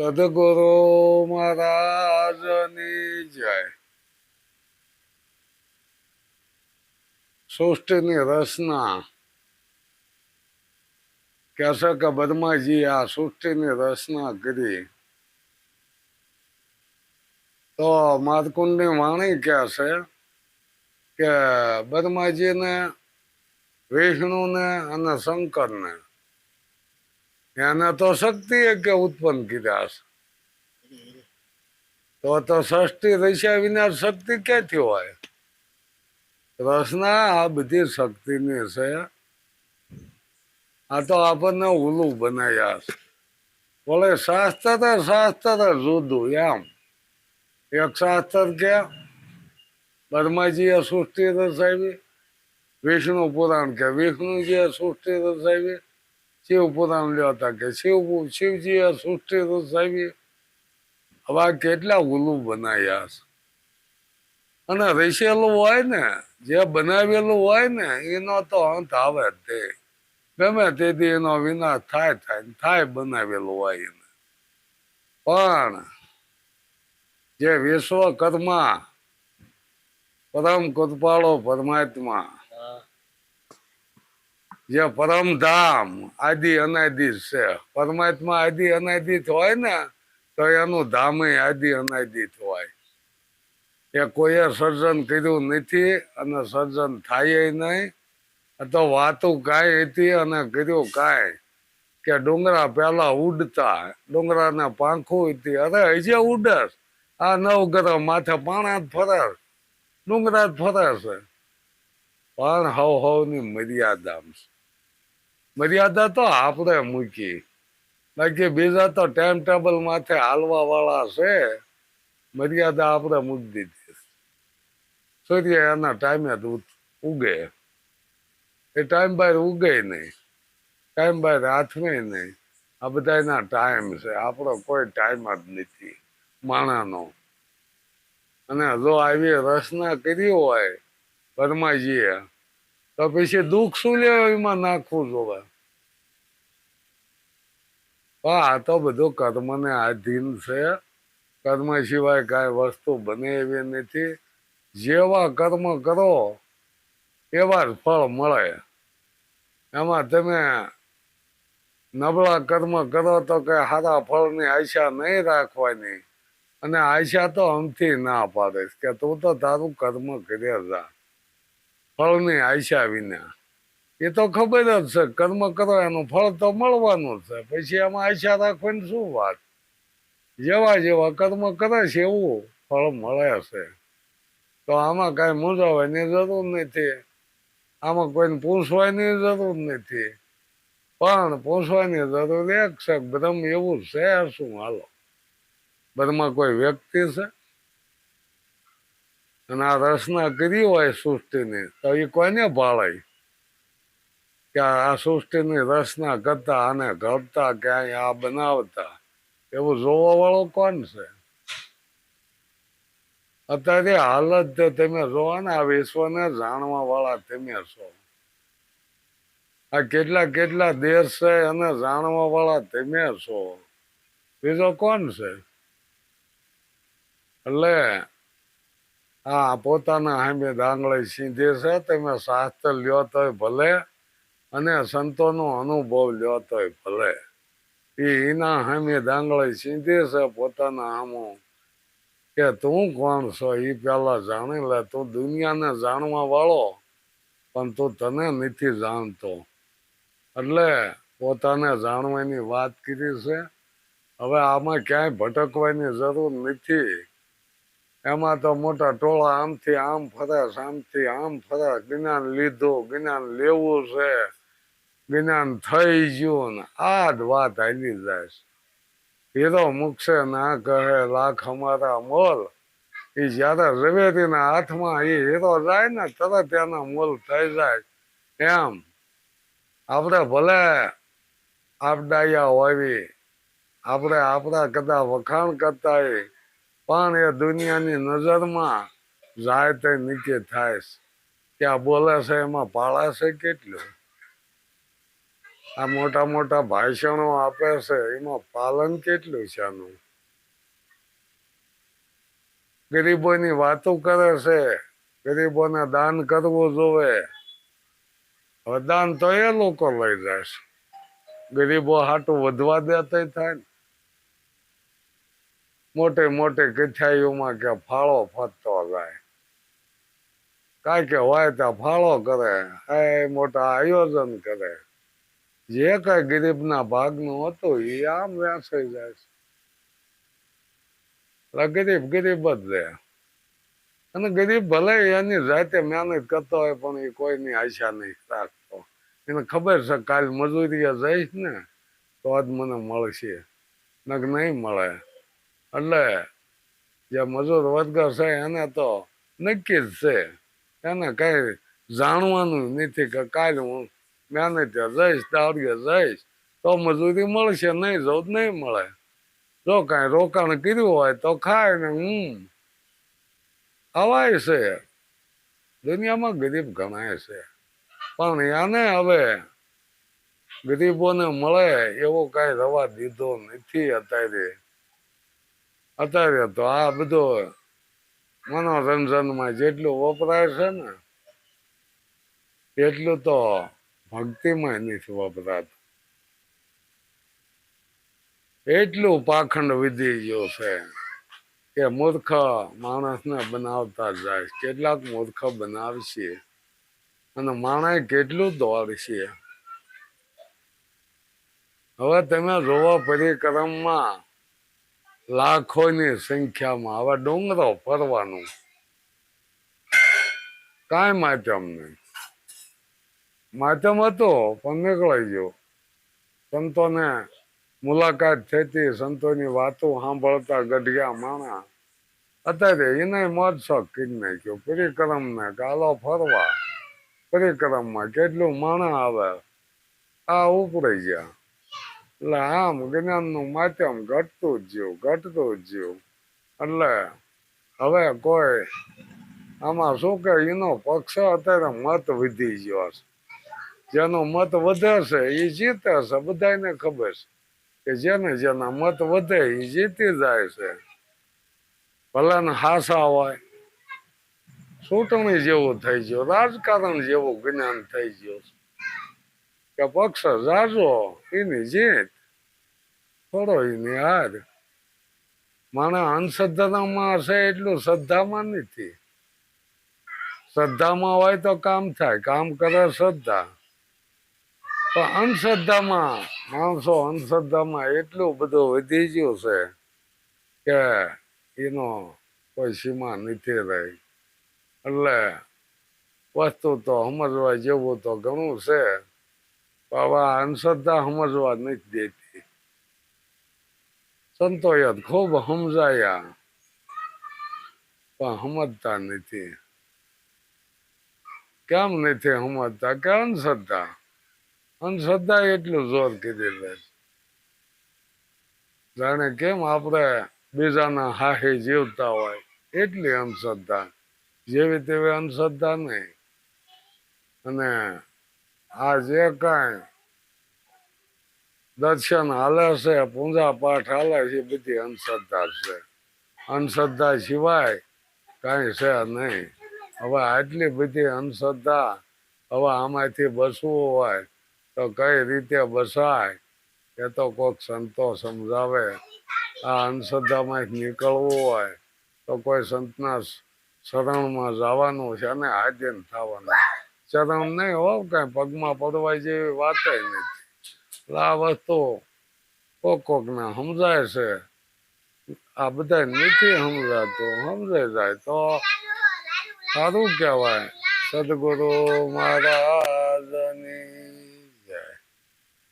સદગુરુ મહારાજની જય. સૃષ્ટિની રચના. કહેશો કે બદમાજી આ સૃષ્ટિની રચના કરી. તો માતકુંડની વાણી કહેશે કે બદમાજીને વિષ્ણુને અને શંકરને એને તો શક્તિ કે ઉત્પન્ન કર્યા હશે. તો તો ષષ્ઠી રસ્યા વિના શક્તિ ક્યાંથી હોય? રસના આ બધી શક્તિની છે, આ તો આપણને ઉલું બનાવ્યા છે. બોલે શાસ્ત્ર શાસ્ત્ર જુદું એમ. એક શાસ્ત્ર કે બ્રહ્માજીએ સૃષ્ટિ રચાવી, વિષ્ણુ પુરાણ કે વિષ્ણુજીએ સૃષ્ટિ રચાવી શિવ પુરાણ લેતા કે શિવ શિવજીએ સૃષ્ટિ રચાવી હવે આ કેટલા ઉલું બનાવ્યા છે? અને રચેલું હોય ને, જે બનાવેલું હોય ને, એનો તો અંત આવે તે. ગમે તેથી એનો વિનાશ થાય થાય થાય બનાવેલું હોય એને. પણ જે વિશ્વકર્મા, પરમ કૃપાળો પરમાત્મા જે પરમધામ આદિ અનાદિ છે. પરમાત્મા આદિ અનાદિત હોય ને, તો એનું ધામ આદિ અનાદિત હોય. એ કોઈએ સર્જન કર્યું નથી અને સર્જન થાય નહીં. આ તો વાતું કાંઈ હતી અને કર્યું કાંઈ. કે ડુંગરા પેલા ઉડતા, ડુંગરાને પાંખું હતી. અરે હજી ઉડસ આ નવ ગ્રહ માથે પાણા જ ફરે ડુંગરા જ ફરે છે. પણ હવ હવની છે. મર્યાદા તો આપણે મૂકી. બાકી બીજા તો ટાઈમ ટેબલ માથે હાલવા વાળા છે. મર્યાદા આપણે મૂકી દીધી સૂર્ય એના ટાઈમે ઉગે. એ ટાઈમ બહાર ઉગે નહીં. ટાઈમ બહાર હાથમે નહીં. આ બધા એના ટાઈમ છે. આપણો કોઈ ટાઈમ જ નથી. માણાનો. અને જો આવી રચના કરી હોય પરમાજીએ તો પછી દુઃખ શું લેવા એમાં નાખવું જોવે? આ તો બધું કર્મને આધીન છે. કર્મ સિવાય કાંઈ વસ્તુ બને એવી નથી. જેવા કર્મ કરો, એવા જ ફળ મળે. એમાં તમે નબળા કર્મ કરો તો કે સારા ફળની આશા નહીં રાખવાની. અને આશા તો અમથી ના પાડે. કે તું તો તારું કર્મ કર્યા જા. ફળની આશા વિના. એ તો ખબર જ છે, કર્મ કરો એનું ફળ તો મળવાનું છે. પછી એમાં આશા રાખવાની શું વાત? જેવા જેવા કર્મ કરે છે, એવું ફળ મળે છે. તો આમાં કાંઈ મૂંઝાવાની જરૂર નથી. આમાં કોઈને પૂછવાની જરૂર નથી. પણ પૂછવાની જરૂર એક છે બ્રહ્મ એવું છે શું હાલો? બ્રહ્મા કોઈ વ્યક્તિ છે? અને આ રચના કરી હોય સૃષ્ટિની, તો એ કોઈને ભાળાય? કે આ સૃષ્ટિની રચના કરતા અને ઘડતા ક્યાંય આ બનાવતા, એવું જોવા વાળો કોણ છે? અત્યારે હાલત તમે જોવા ને, આ વિશ્વને જાણવા વાળા તમે છો. આ કેટલા કેટલા દેશ છે અને જાણવા વાળા તમે છો. બીજો કોણ છે? એટલે આ પોતાના હામે દાંગળે સીધે છે, તમે શાસ્ત્ર લ્યો તો ભલે. અને સંતોનો અનુભવ લ્યો ભલે. એ એના હામે દાંગળે સીધે છે પોતાના આમો કે તું કોણ છો? એ પેલા જાણી લે, તું દુનિયાને જાણવા વાળો, પણ તું તને નથી જાણતો. એટલે પોતાને જાણવાની વાત કરી છે. હવે આમાં ક્યાંય ભટકવાની જરૂર નથી. એમાં તો મોટા ટોળા આમથી આમ ફરે આમથી આમ ફરે, જ્ઞાન લીધું, જ્ઞાન લેવું છે. જ્ઞાન થઈ ગયું ને આ જ વાત હાલી જાય છે. હીરો મૂકશે ના કહે, લાખ અમારા મોલ. એ જયારે ઝવેરીના હાથમાં એ હીરો જાય ને તરત એના મોલ થઈ જાય. એમ. આપણે ભલે આપડાયા હોવી આપણે આપણા કદાચ વખાણ કરતા હોય, પણ એ દુનિયાની નજરમાં જાય તે નીચે થાય ત્યાં બોલે છે, એમાં પાળા છે કેટલું? આ મોટા મોટા ભાષણો આપે છે, એમાં પાલન કેટલું છે આનું? ગરીબોની વાતો કરે છે, ગરીબોને દાન કરવું જોવે. હવે દાન તો એ લોકો લઈ જશે ગરીબો હાટું વધવા દેતા થાય ને. મોટે મોટે કથાઈઓમાં કે ફાળો ફરતો જાય. કાંઈ કે હોય ત્યાં ફાળો કરે એ મોટા આયોજન કરે. જે કઈ ગરીબના ભાગનું હતું, એ આમ વ્યાસાઈ જાય છે. ગરીબ ગરીબ જ રહે. અને ગરીબ ભલે એની જાતે મહેનત કરતો હોય, પણ એ કોઈની આશા નહીં રાખતો. એને ખબર છે કાલ મજૂરીએ જઈશ ને, તો જ મને મળશે. નક નહીં મળે. એટલે જે મજૂર વર્ગ છે, એને તો નક્કી જ છે. એને કઈ જાણવાનું નથી કે કાલ હું મહેનત જઈશ દાવડીએ જઈશ. તો મજૂરી મળશે, નહીં જો નહીં મળે. જો કાંઈ રોકાણ કર્યું હોય તો ખાય ને હું. અવાય છે. દુનિયામાં ગરીબ ગણાય છે. પણ યાને હવે ગરીબોને મળે એવો કાંઈ રવા દીધો નથી અત્યારે. અત્યારે તો આ બધો મનોરંજનમાં જેટલું વપરાય છે ને, એટલું તો ભક્તિમાં એની વપરાતું એટલું પાખંડ વિધિ છે કે મૂર્ખ માણસને બનાવતા જાય. કેટલાક મૂર્ખ બનાવશે અને માણસ કેટલું દોડશે. હવે તમે જોવા પરિક્રમમાં લાખોની સંખ્યામાં હવે ડુંગરો ફરવાનું. કાંઈ માધ્યમ નહીં. માધ્યમ હતો, પણ નીકળાઈ ગયો. સંતોને મુલાકાત થતી સંતોની વાતો સાંભળતા ગઢિયા માણા, અત્યારે એને શોખ કરી નાખ્યો. પરિક્રમને કાલો ફરવા. પરિક્રમમાં કેટલું માણા આવે? આ ઉપરાઈ ગયા. એટલે આમ જ્ઞાનનું માધ્યમ ઘટતું જ જ્યું ઘટતું જ જ્યું એટલે હવે કોઈ, આમાં શું કે, એનો પક્ષ અત્યારે મત વધી ગયો છે. જેનો મત વધે છે એ જીતે છે, બધાને ખબર છે કે જેને જેના મત વધે એ જીતી જાય છે. ભલાને હાસા હોય, ચૂંટણી જેવું થઈ ગયું, રાજકારણ જેવું જ્ઞાન થઈ ગયું કે પક્ષ જાજો, એની જીત. થોડો એની હાર. માણસ અંધશ્રદ્ધામાં હશે એટલું શ્રદ્ધામાં નથી. શ્રદ્ધામાં હોય તો કામ થાય, કામ કરે શ્રદ્ધા. તો અંધશ્રદ્ધામાં, માણસો અંધશ્રદ્ધામાં એટલું બધું વધી ગયું છે કે એનો કોઈ સીમા નથી રહી. એટલે વસ્તુ તો સમજવા જેવું તો ઘણું છે, પણ અંધશ્રદ્ધા સમજવા નથી દેતી. સંતોએ ખૂબ સમજાયા, પણ સમજતા નથી. કેમ નથી સમજતા? કે અંધશ્રદ્ધા. અંધશ્રદ્ધા એટલું જોર કીધી છે. જાણે કેમ આપણે બીજાના હાહે જીવતા હોય, એટલી અંધશ્રદ્ધા. જેવી તેવી અંધશ્રદ્ધા નહીં. અને આ જે કાંઈ દર્શન હાલે છે, પૂજા પાઠ હાલે છે બધી અંધશ્રદ્ધા છે. અંધશ્રદ્ધા સિવાય કાંઈ છે નહીં. હવે આટલી બધી અંધશ્રદ્ધા હવે આમાંથી બસવું હોય તો કઈ રીતે બસાય? એ તો કોઈક સંતો સમજાવે. આ અંધશ્રદ્ધામાં નીકળવું હોય તો કોઈ સંતના શરણમાં જવાનું છે અને હાજર થવાનું. શરણ નહીં હો, કઈ પગમાં પડવાય જેવી વાત નથી. આ વસ્તુ કોક કોક ને સમજાય છે. આ બધા નથી સમજાતું. સમજાઈ જાય તો સારું કહેવાય. સદગુરુ મહારાજ.